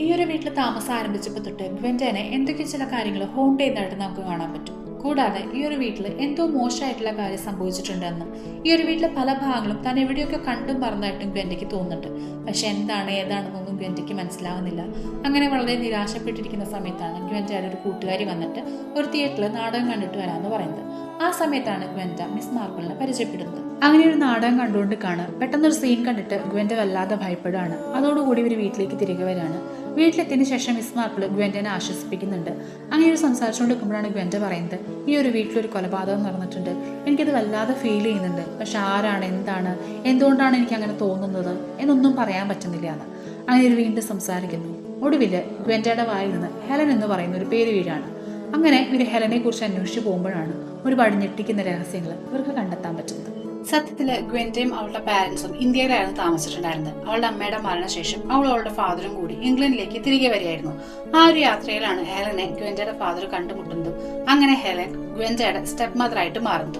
ഈ ഒരു വീട്ടിൽ താമസം ആരംഭിച്ചപ്പോൾ തൊട്ട് ഗ്വെന്റനെ എന്തൊക്കെ ചില കാര്യങ്ങൾ ഹോണ്ട് ചെയ്യുന്നതായിട്ട് നമുക്ക് കാണാൻ പറ്റും. കൂടാതെ ഈ ഒരു വീട്ടിൽ എന്തോ മോശമായിട്ടുള്ള കാര്യം സംഭവിച്ചിട്ടുണ്ടെന്നും ഈ ഒരു വീട്ടിലെ പല ഭാഗങ്ങളും താൻ എവിടെയൊക്കെ കണ്ടും പറഞ്ഞതായിട്ടും ഗ്വെന്റയ്ക്ക് തോന്നുന്നുണ്ട്. പക്ഷെ എന്താണ് ഏതാണെന്നൊന്നും ഗ്വെന്റയ്ക്ക് മനസ്സിലാവുന്നില്ല. അങ്ങനെ വളരെ നിരാശപ്പെട്ടിരിക്കുന്ന സമയത്താണ് ഗ്വെന്റയുടെ ഒരു കൂട്ടുകാരി വന്നിട്ട് ഒരു തിയേറ്ററിൽ നാടകം കണ്ടിട്ട് വരാമെന്ന് പറയുന്നത്. ആ സമയത്താണ് ഗ്വെന്റ മിസ് മാർക്കിളിനെ പരിചയപ്പെടുന്നത്. അങ്ങനെ ഒരു നാടകം കണ്ടുകൊണ്ട് കാണാൻ പെട്ടെന്നൊരു സീൻ കണ്ടിട്ട് ഗ്വെന്റ വല്ലാതെ ഭയപ്പെടുകയാണ് അതോടുകൂടി ഇവർ വീട്ടിലേക്ക് തിരികെ വരികയാണ്. വീട്ടിലെത്തിയതിനു ശേഷം മിസ് മാർപ്പിൾ ഗ്വെന്റനെ ആശ്വസിപ്പിക്കുന്നുണ്ട്. അങ്ങനെ ഒരു സംസാരിച്ചുകൊണ്ട് നിൽക്കുമ്പോഴാണ് ഗ്വെന്റ പറയുന്നത് ഈ ഒരു വീട്ടിലൊരു കൊലപാതകം നടന്നിട്ടുണ്ട്. എനിക്കത് വല്ലാതെ ഫീൽ ചെയ്യുന്നുണ്ട്. പക്ഷെ ആരാണ്? എന്താണ്? എന്തുകൊണ്ടാണ് എനിക്ക് അങ്ങനെ തോന്നുന്നത്? എന്നൊന്നും പറയാൻ പറ്റുന്നില്ല എന്ന് അങ്ങനെ ഒരു വീണ്ടും സംസാരിക്കുന്നു. ഒടുവിൽ ഗ്വെന്റയുടെ വായിൽ നിന്ന് ഹെലൻ എന്ന് പറയുന്ന ഒരു പേര് വീഴാണ്. അങ്ങനെ ഇവർ ഹെലനെ കുറിച്ച് അന്വേഷിച്ചു പോകുമ്പോഴാണ് ഒരുപാട് ഞെട്ടിക്കുന്ന രഹസ്യങ്ങൾ ഇവർക്ക് കണ്ടെത്താൻ പറ്റുന്നത്. സത്യത്തിൽ ഗ്വെന്റയും അവളുടെ പാരന്റ്സും ഇന്ത്യയിലായിരുന്നു താമസിച്ചിട്ടുണ്ടായിരുന്നത്. അവളുടെ അമ്മയുടെ മരണശേഷം അവൾ അവളുടെ ഫാദറും കൂടി ഇംഗ്ലണ്ടിലേക്ക് തിരികെ വരികയായിരുന്നു. ആ ഒരു യാത്രയിലാണ് ഹെലനെ ഗ്വെന്റയുടെ ഫാദർ കണ്ടുമുട്ടുന്നതും അങ്ങനെ ഹെലൻ ഗ്വെന്റയുടെ സ്റ്റെപ്പ് മദറായിട്ട് മാറുന്നതും.